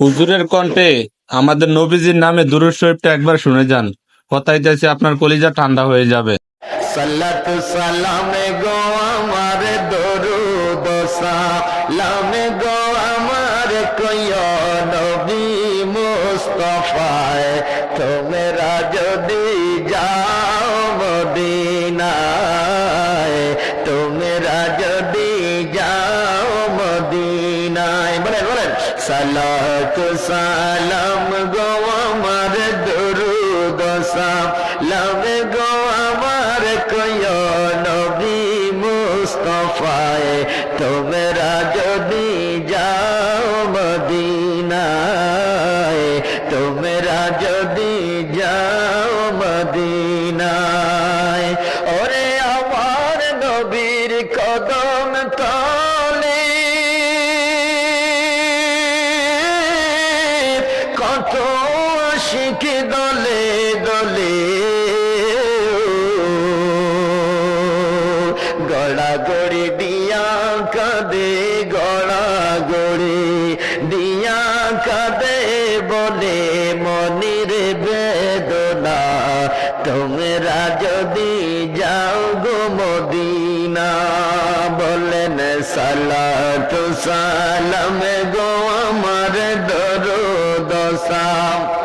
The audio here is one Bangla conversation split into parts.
হুজুরের কণ্ঠে আমাদের নবীজির নামে দুরুদ শরীফটা একবার শুনে যান। কথাই যাচ্ছে, আপনার কলিজা ঠান্ডা হয়ে যাবে। মদিনায়। তোমরা যদি যাও মদিনায়। বলেন বলেন। সালাত সালাম গো আমার দরুদ সালাম গো আমার কয় নবী মুস্তফায় তোমরা যদি যাও মদিনায় তোমরা যদি শিখ দলে দলে। গড়া গড়ি দিয়া কাঁদে গড়া গড়ি দিয়া কাঁদে বলে মনির বেদনা। তোমরা যদি যাও গো মদিনা, বলেন সালাত সালাম গো আমার দরদ সালাম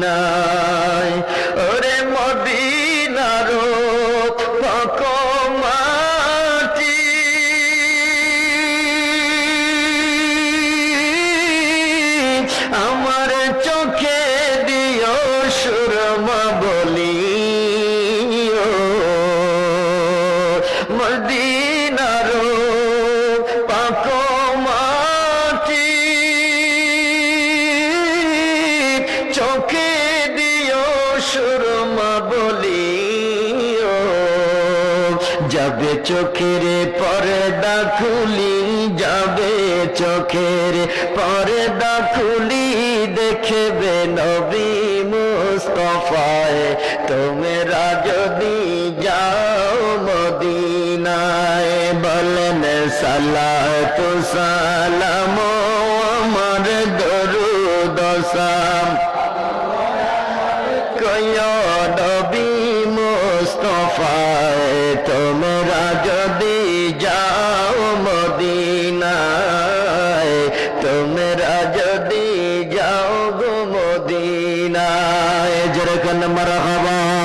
মদিনায় মুখে দিও সুরমা বলি যাবে চোখের পর্দা খুলি, যাবে চোখের পর্দা খুলি, দেখবে নবী মুস্তফায়। তোমরা যদি যাও মদিনায়, বলেন সালা তো সালাম আমার দরুদ নবী মুস্তফায় তোমরা যদি যাও মদিনায় তোমরা যদি যাও গো মদিনায়। যেরকম মারা হবা